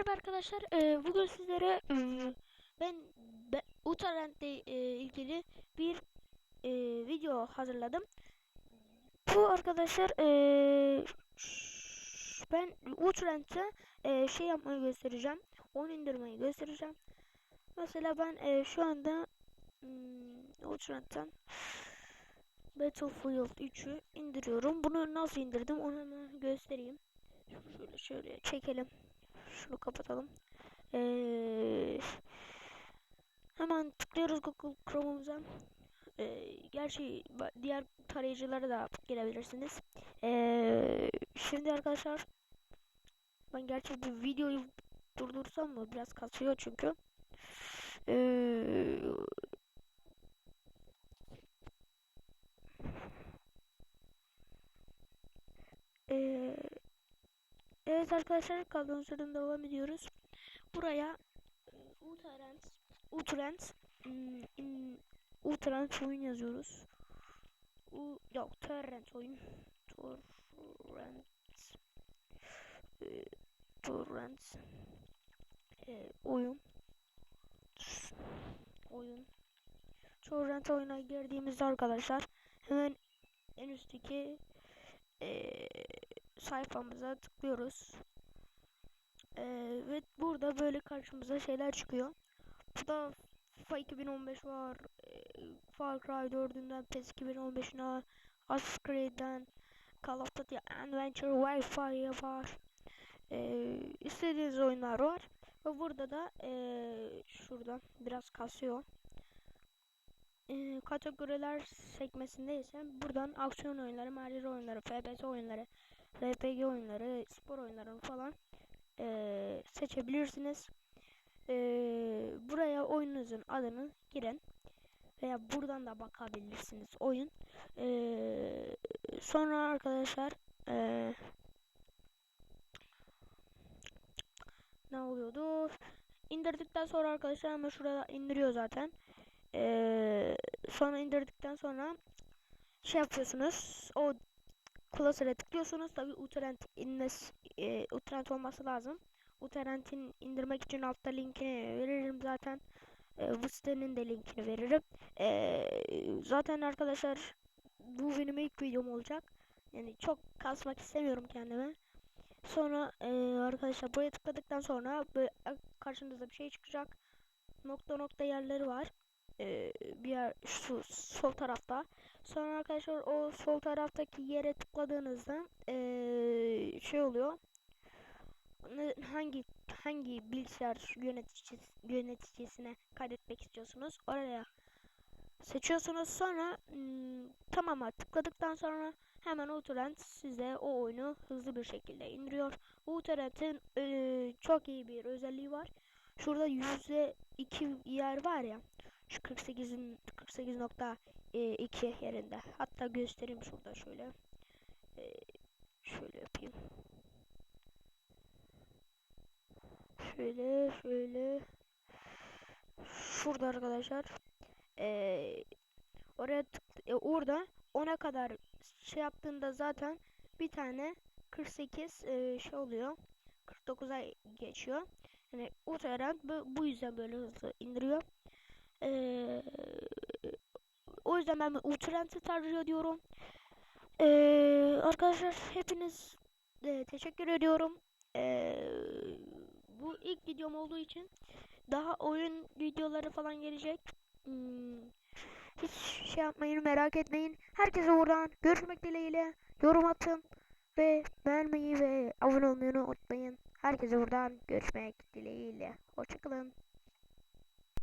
Merhaba arkadaşlar. Ee, bugün sizlere e, ben, ben Utarent'le e, ilgili bir e, video hazırladım. Bu arkadaşlar e, ben Utarent'e şey yapmayı göstereceğim. Onu indirmeyi göstereceğim. Mesela ben şu anda hmm, Utarent'ten Battlefield 3'ü indiriyorum. Bunu nasıl indirdim onu göstereyim. Şöyle şöyle çekelim. Şunu kapatalım. Ee, hemen tıklıyoruz Google Chrome'umuza. Ee, gerçi diğer tarayıcılara da girebilirsiniz. Ee, şimdi arkadaşlar ben gerçi bu videoyu durdursam mı biraz kasıyor çünkü. Ee, Evet arkadaşlar kaldığımız yerden devam ediyoruz. Buraya e, Utrent Utrent hmm, in- Utrent oyun yazıyoruz. U yok Torrent oyun. Torrent Torrent e, oyun oyun Torrent oyuna girdiğimizde arkadaşlar hemen en üstteki sayfamıza tıklıyoruz. Ee, ve burada böyle karşımıza şeyler çıkıyor. Burada FIFA 2015 var. E, Far Cry 4'ünden PES 2015'ine Assassin's Creed'den Call of Duty Adventure Wi-Fi var. Ee, istediğiniz oyunlar var. Ve burada da e, şuradan biraz kasıyor. E, kategoriler sekmesinde ise buradan aksiyon oyunları, macera oyunları, FPS oyunları, RPG oyunları, spor oyunları falan e, seçebilirsiniz. E, buraya oyununuzun adını girin veya buradan da bakabilirsiniz oyun. E, sonra arkadaşlar e, ne oluyordu? İndirdikten sonra arkadaşlar hemen şurada indiriyor zaten. Ee, sonra indirdikten sonra şey yapıyorsunuz. O klasöre tıklıyorsunuz. Tabi uTorrent inmesi, e, uTorrent olması lazım. uTorrent'in indirmek için altta linkini veririm zaten. E, bu sitenin de linkini veririm. E, zaten arkadaşlar bu benim ilk videom olacak. Yani çok kasmak istemiyorum kendime. Sonra e, arkadaşlar buraya tıkladıktan sonra böyle karşınıza bir şey çıkacak. Nokta nokta yerleri var e, bir yer şu sol tarafta. Sonra arkadaşlar o sol taraftaki yere tıkladığınızda e, şey oluyor. Hangi hangi bilgisayar yöneticisi, yöneticisine kaydetmek istiyorsunuz? Oraya seçiyorsunuz. Sonra ım, tamama tıkladıktan sonra hemen uTorrent size o oyunu hızlı bir şekilde indiriyor. uTorrent'in e, çok iyi bir özelliği var. Şurada yüzde iki yer var ya şu 48'in 48.2 yerinde. Hatta göstereyim şurada şöyle. Ee, şöyle yapayım. Şöyle şöyle. Şurada arkadaşlar. Ee, oraya e, orada ona kadar şey yaptığında zaten bir tane 48 e, şey oluyor. 49'a geçiyor. Yani uTorrent bu, bu yüzden böyle hızlı indiriyor. Ee, o yüzden ben uTorrent'i tercih ediyorum. Ee, arkadaşlar hepiniz e, teşekkür ediyorum. Ee, bu ilk videom olduğu için daha oyun videoları falan gelecek. Hmm, hiç şey yapmayın merak etmeyin. Herkese buradan görüşmek dileğiyle yorum atın ve beğenmeyi ve abone olmayı unutmayın. Herkese buradan görüşmek dileğiyle. Hoşçakalın.